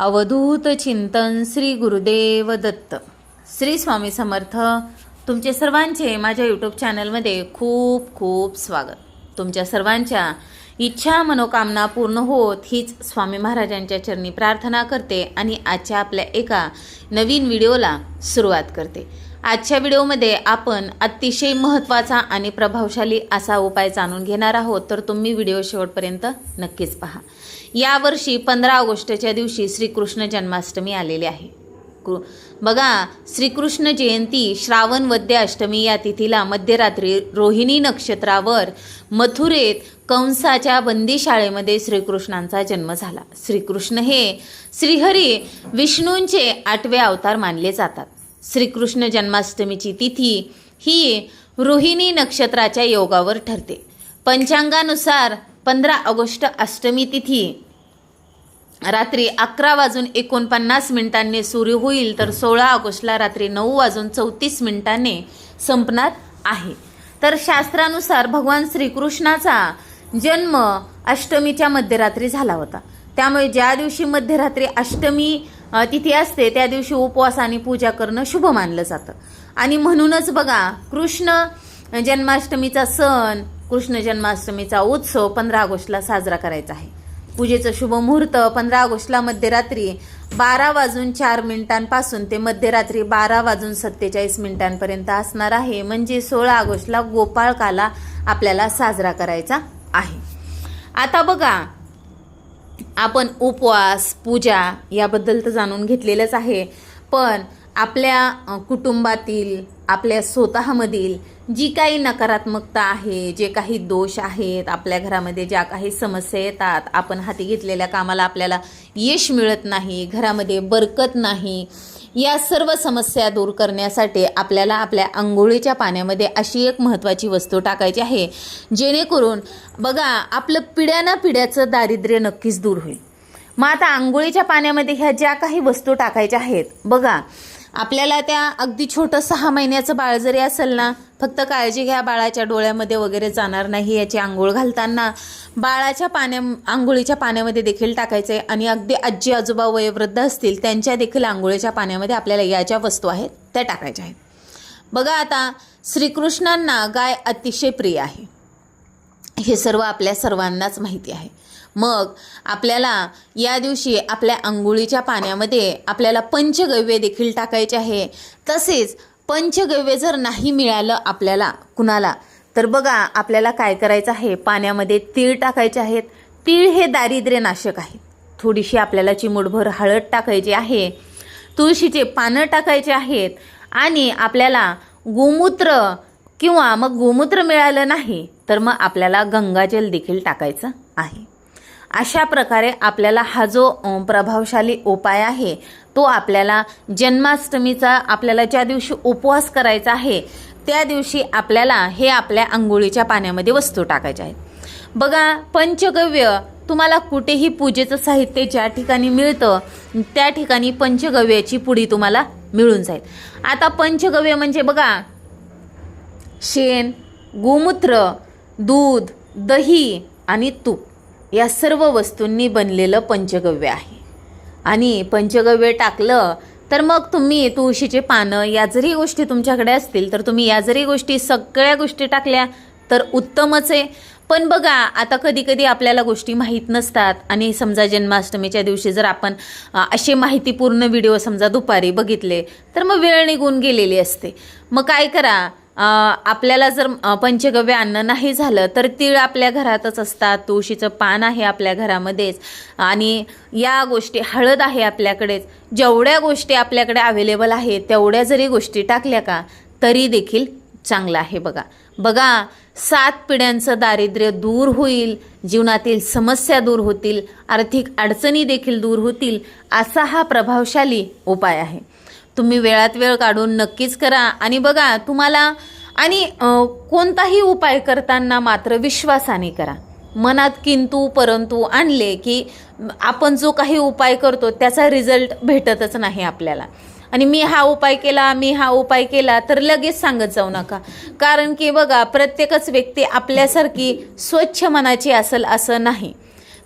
अवधूत चिंतन श्री गुरुदेव दत्त. श्री स्वामी समर्थ तुमचे सर्वांचे माझ्या यूट्यूब चॅनलमध्ये खूप खूप स्वागत. तुमच्या सर्वांच्या इच्छा मनोकामना पूर्ण होत हीच स्वामी महाराजांच्या चरणी प्रार्थना करते आणि आजच्या आपल्या एका नवीन व्हिडिओला सुरुवात करते. आजच्या व्हिडिओमध्ये आपण अतिशय महत्त्वाचा आणि प्रभावशाली असा उपाय जाणून घेणार आहोत. तर तुम्ही व्हिडिओ शेवटपर्यंत नक्कीच पहा. यावर्षी पंधरा ऑगस्टच्या दिवशी श्रीकृष्ण जन्माष्टमी आलेली आहे. कृ बघा श्रीकृष्ण जयंती श्रावण वद्य अष्टमी या तिथीला मध्यरात्री रोहिणी नक्षत्रावर मथुरेत कंसाच्या बंदीशाळेमध्ये श्रीकृष्णांचा जन्म झाला. श्रीकृष्ण हे श्रीहरी विष्णूंचे आठवे अवतार मानले जातात. श्रीकृष्ण जन्माष्टमीची तिथी ही रोहिणी नक्षत्राच्या योगावर ठरते. पंचांगानुसार पंधरा ऑगस्ट अष्टमी तिथी. रात्री अकरा वाजून एकोणपन्नास मिनिटांनी सुरू होईल तर सोळा ऑगस्टला रात्री नऊ वाजून चौतीस मिनिटांनी संपणार आहे. तर शास्त्रानुसार भगवान श्रीकृष्णाचा जन्म अष्टमीच्या मध्यरात्री झाला होता. त्यामुळे ज्या दिवशी मध्यरात्री अष्टमी तिथी असते त्या दिवशी उपवास आणि पूजा करणं शुभ मानलं जातं. आणि म्हणूनच बघा कृष्ण जन्माष्टमीचा सण कृष्ण जन्माष्टमीचा उत्सव पंधरा ऑगस्टला साजरा करायचा आहे. पूजेचं शुभ मुहूर्त पंधरा ऑगस्टला मध्यरात्री बारा वाजून चार मिनिटांपासून ते मध्यरात्री बारा वाजून सत्तेचाळीस मिनिटांपर्यंत असणार आहे. म्हणजे सोळा ऑगस्टला गोपाळकाला आपल्याला साजरा करायचा आहे. आता बघा आपण उपवास पूजा याबद्दल तर जाणून घेतलेलंच आहे. पण आपल्या कुटुंबातील आपल्या स्वतःमधील जी काही नकारात्मकता आहे जे काही दोष आहेत आपल्या घरामध्ये ज्या काही समस्या येतात आपण हाती घेतलेल्या कामाला आपल्याला यश मिळत नाही घरामध्ये बरकत नाही या सर्व समस्या दूर करण्यासाठी आपल्याला आपल्या आंघोळीच्या पाण्यामध्ये अशी एक महत्त्वाची वस्तू टाकायची आहे. जेणेकरून बघा आपलं पिढ्याना पिढ्याचं दारिद्र्य नक्कीच दूर होईल. मग आता आंघोळीच्या पाण्यामध्ये ह्या ज्या काही वस्तू टाकायच्या आहेत बघा आपल्याला त्या अगदी छोटं सहा महिन्याचं बाळ जरी असेल ना फक्त काळजी घ्या बाळाच्या डोळ्यामध्ये वगैरे जाणार नाही याची आंघोळ घालताना. बाळाच्या पाण्या आंघोळीच्या पाण्यामध्ये देखील टाकायचं आहे आणि अगदी आजी आजोबा वयोवृद्ध असतील त्यांच्या देखील आंघोळीच्या पाण्यामध्ये आपल्याला या ज्या वस्तू आहेत त्या टाकायच्या आहेत. बघा आता श्रीकृष्णांना गाय अतिशय प्रिय आहे. हे सर्व आपल्या सर्वांनाच माहिती आहे. मग आपल्याला या दिवशी आपल्या अंघोळीच्या पाण्यामध्ये आपल्याला पंचगव्य देखील टाकायचे आहे. तसेच पंचगव्य जर नाही मिळालं आपल्याला कुणाला तर बघा आपल्याला काय करायचं आहे? पाण्यामध्ये तीळ टाकायचे आहेत. तीळ हे दारिद्र्यनाशक आहे. थोडीशी आपल्याला चिमूटभर हळद टाकायची आहे. तुळशीचे पानं टाकायचे आहेत. आणि आपल्याला गोमूत्र किंवा मग गोमूत्र मिळालं नाही तर मग आपल्याला गंगाजल देखील टाकायचं आहे. अशा प्रकारे आपल्याला हा जो प्रभावशाली उपाय आहे तो आपल्याला जन्माष्टमीचा आपल्याला ज्या दिवशी उपवास करायचा आहे त्या दिवशी आपल्याला हे आपल्या आंघोळीच्या पाण्यामध्ये वस्तू टाकायच्या आहेत. बघा पंचगव्य तुम्हाला कुठेही पूजेचं साहित्य ज्या ठिकाणी मिळतं त्या ठिकाणी पंचगव्याची पुडी तुम्हाला मिळून जाईल. आता पंचगव्य म्हणजे बघा शेण गोमूत्र दूध दही आणि तूप. या सर्व वस्तूंनी बनलेलं पंचगव्य आहे. आणि पंचगव्य टाकलं तर मग तुम्ही तुळशीचे पानं या जरी गोष्टी तुमच्याकडे असतील तर तुम्ही या जरी गोष्टी सगळ्या गोष्टी टाकल्या तर उत्तमच आहे. पण बघा आता कधी कधी आपल्याला गोष्टी माहीत नसतात. आणि समजा जन्माष्टमीच्या दिवशी जर आपण असे माहितीपूर्ण व्हिडिओ समजा दुपारी बघितले तर मग वेळ निघून गेलेली असते. मग काय करा आपल्याला जर पंचगव्य अन्न नाही झालं तर तीळ आपल्या घरातच असतात तुळशीचं पान आहे आपल्या घरामध्येच. आणि या गोष्टी हळद आहे आपल्याकडेच. जेवढ्या गोष्टी आपल्याकडे अवेलेबल आहेत तेवढ्या जरी गोष्टी टाकल्या का तरी देखील चांगलं आहे बघा. बघा सात पिढ्यांचं दारिद्र्य दूर होईल जीवनातील समस्या दूर होतील आर्थिक अडचणी देखील दूर होतील असा हा प्रभावशाली उपाय आहे. तुम्ही वेळात वेळ काढून नक्कीच करा. आणि बघा तुम्हाला आणि कोणताही उपाय करताना मात्र विश्वासाने करा. मनात किंतु परंतु आणले की आपण जो काही उपाय करतो त्याचा रिझल्ट भेटतच नाही आपल्याला. आणि मी हा उपाय केला मी हा उपाय केला तर लगेच सांगत जाऊ नका. कारण की बघा प्रत्येकच व्यक्ती आपल्यासारखी स्वच्छ मनाची असेल असं नाही.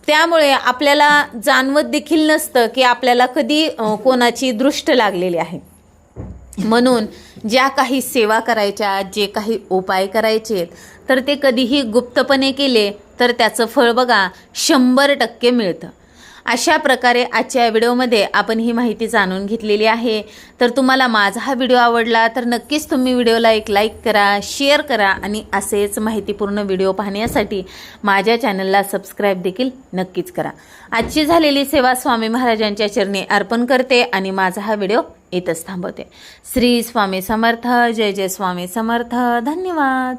त्यामुळे आपल्याला जाणवत देखील नसतं की आपल्याला कधी कोणाची दृष्ट लागलेली आहे. म्हणून ज्या काही सेवा करायच्या जे काही उपाय करायचे तर ते कधीही गुप्तपणे केले तर त्याचं फळ बघा शंभर टक्के मिळतं. अशा प्रकारे आजच्या व्हिडिओमध्ये आपण ही माहिती जाणून घेतलेली आहे. तर तुम्हाला माझा हा व्हिडिओ आवडला तर नक्कीच तुम्ही व्हिडिओला एक लाईक करा शेअर करा आणि असेच माहितीपूर्ण व्हिडिओ पाहण्यासाठी माझ्या चॅनलला सबस्क्राईब देखील नक्कीच करा. आजची झालेली सेवा स्वामी महाराजांच्या चरणी अर्पण करते आणि माझा हा व्हिडिओ इथंच थांबवते. श्री स्वामी समर्थ जय जय स्वामी समर्थ. धन्यवाद.